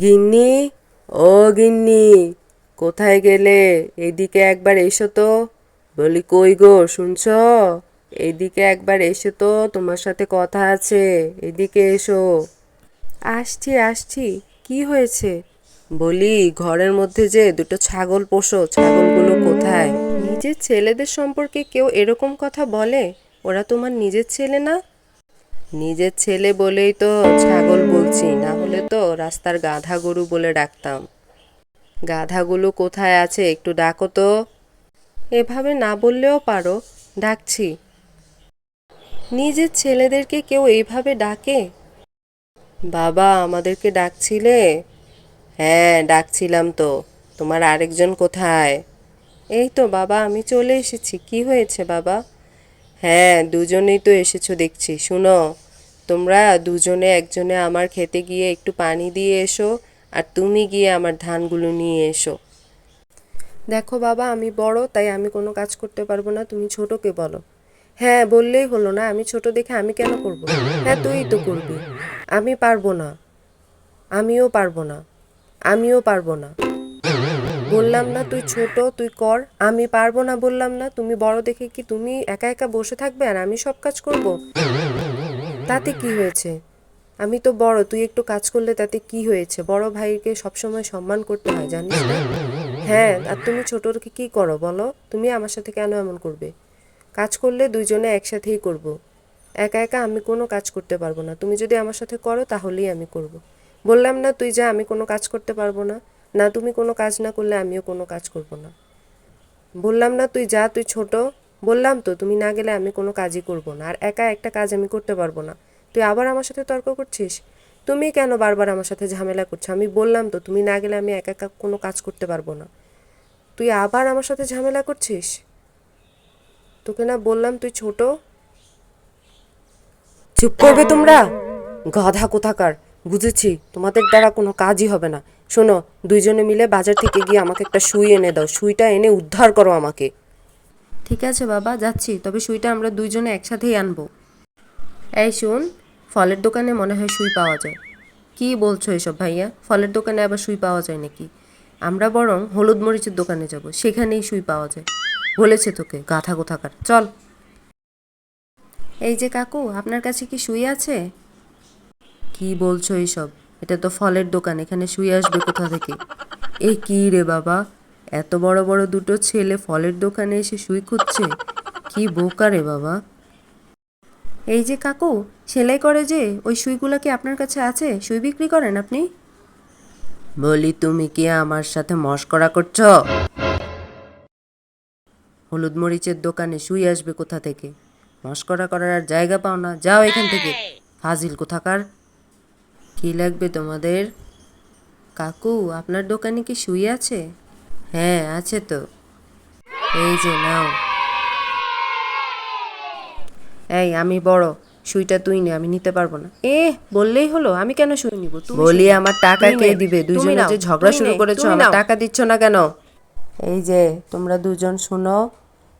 গিন্নি, ও গিন্নি, কোথায় গেলে? এদিকে একবার এসো তো। বলি, কই গো, শুনছ? এদিকে একবার এসো তো, তোমার সাথে কথা আছে। এদিকে এসো। আসছি আসছি। কি হয়েছে? বলি, ঘরের মধ্যে যে দুটো ছাগল পোষো, ছাগলগুলো কোথায়? নিজের ছেলেদের সম্পর্কে কেউ এরকম কথা বলে? ওরা তোমার নিজের ছেলে না? নিজের ছেলে বলেই তো ছাগল বলছি, না তো রাস্তার গাধা গরু বলে ডাকতাম। গাধাগুলো কোথায় আছে একটু ডাকো তো। এভাবে না বললেও পারো, ডাকছি। নিজের ছেলেদেরকে কেউ এইভাবে ডাকে? বাবা, আমাদেরকে ডাকছিলে? হ্যাঁ ডাকছিলাম তো। তোমার আরেকজন কোথায়? এই তো বাবা, আমি চলে এসেছি। কি হয়েছে বাবা? হ্যাঁ দুজনেই তো এসেছ দেখছি, শুনো। তোমরা দুজনে একজনে আমার খেতে গিয়ে একটু পানি দিয়ে এসো আর তুমি গিয়ে আমার ধানগুলো নিয়ে এসো। দেখো বাবা, আমি বড়, তাই আমি কোনো কাজ করতে পারব না, তুমি ছোটকে বলো। হ্যাঁ বললেই হলো না, আমি ছোট দেখে আমি কেন করব? হ্যাঁ তুই তো করবি। আমি পারব না। আমিও পারব না। আমিও পারব না। বললাম না, তুই ছোট, তুই কর। আমি পারব না বললাম না, তুমি বড় দেখে কি তুমি একা একা বসে থাকবে আর আমি সব কাজ করব? তাতে কি হয়েছে? আমি তো বড়, তুই একটু কাজ করলে তাতে কি হয়েছে? বড় ভাইকে সবসময় সম্মান করতে হয়, জানিস না? হ্যাঁ আর তুমি ছোটকে কি করো বলো? তুমি আমার সাথে কেন এমন করবে? কাজ করলে দুইজনে একসাথেই করব। একা একা আমি কোনো কাজ করতে পারব না। তুমি যদি আমার সাথে করো, তাহলেই আমি করব। বললাম না, তুই যা, আমি কোনো কাজ করতে পারব না। না, তুমি কোনো কাজ না করলে আমিও কোনো কাজ করব না। বললাম না, তুই যা, তুই ছোট। বললাম তো, তুমি না গেলে আমি কোনো কাজই করব না, আর একা একটা কাজ আমি করতে পারব না। তুই আবার আমার সাথে তর্ক করছিস? তুমি কেন বারবার আমার সাথে ঝামেলা করছ? আমি বললাম তো, তুমি না গেলে আমি একা একা কোনো কাজ করতে পারব না। তুই আবার আমার সাথে ঝামেলা করছিস? তোকে না বললাম তুই ছোট? চুপ করবে তোমরা? গাধা কোথাকার, বুঝেছি। তোমাদের দ্বারা কোনো কাজই হবে না। শোনো, দুইজনে মিলে বাজার থেকে গিয়ে আমাকে একটা সুই এনে দাও। সুইটা এনে উদ্ধার করো আমাকে। ঠিক আছে বাবা, যাচ্ছি। তবে সুইটা আমরা দুইজনে একসাথেই আনব। এই শুন, ফলের দোকানে মনে হয় সুই পাওয়া যায়। কি বলছো এসব ভাইয়া? ফলের দোকানে আবার সুই পাওয়া যায় নাকি? আমরা বরং হলুদ মরিচের দোকানে যাব, সেখানেই সুই পাওয়া যায়। বলেছে তোকে গাথা কোথাকার। চল। এই যে কাকু, আপনার কাছে কি সুই আছে? কি বলছো এইসব এটা তো ফলের দোকান, এখানে শুয়ে আসবে কোথা থেকে? এ কি রে বাবা? এত বড় বড় দুটো ছেলে ফলের দোকানে এসে শুই খুঁজছে? কি বোকা রে বাবা। এই যে কাকু, সেলাই করে যে ওই সুইগুলো কি আপনার কাছে আছে? সুই বিক্রি করেন আপনি? বলি, তুমি কি আমার সাথে মস্করা করছ? হলুদ মরিচের দোকানে শুই আসবে কোথা থেকে? মস্করা করার আর জায়গা পাও না। যাও এখান থেকে। ফাজিল কোথাকার? কি লাগবে তোমাদের? কাকু, আপনার দোকানে কি শুই আছে? হ্যাঁ আছে তো। এই যে নাও। এই আমি বড় সুইটা তুই নে আমি নিতে পারব না। এ বললেই হলো আমি কেন সুই নিব? বলি আমার টাকা কে দিবে? দুজনে যে ঝগড়া শুরু করেছ আমার টাকা দিচ্ছ না কেন? এই যে তোমরা দুজন শুনো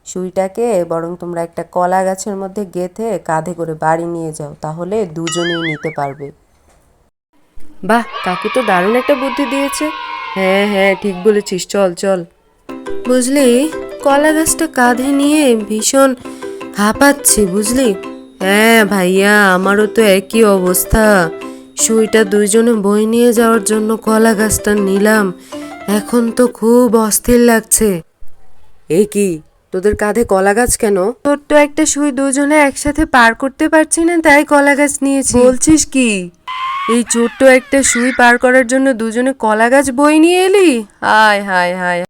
সুইটাকে বরং তোমরা একটা কলা গাছের মধ্যে গেথে কাঁধে করে বাড়ি নিয়ে যাও তাহলে দুজনেই নিতে পারবে। বাহ কাকু তো দারুণ একটা বুদ্ধি দিয়েছে। হ্যাঁ হ্যাঁ ঠিক বলেছিস চল চল। বুঝলি কলা গাছটা কাঁধে নিয়ে ভীষণ হাঁপাচ্ছি বুঝলি? হ্যাঁ ভাইয়া আমারও তো একই অবস্থা। সুইটা দুইজনে বই নিয়ে যাওয়ার জন্য কলা গাছটা নিলাম। এখন তো খুব অস্থির লাগছে। এ কি তোদের কাঁধে কলা গাছ কেন? তোর তো একটা সুই দুজনে একসাথে পার করতে পারছি না তাই কলা গাছ নিয়েছি। বলছিস কি? এই ছোট্ট একটা সুই পার করার জন্য দুজনে কলা গাছ বই নিয়ে এলি? হায় হায় হায়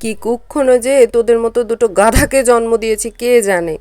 কি কখনো যে তোদের মতো দুটো গাধাকে জন্ম দিয়েছি, কে জানে?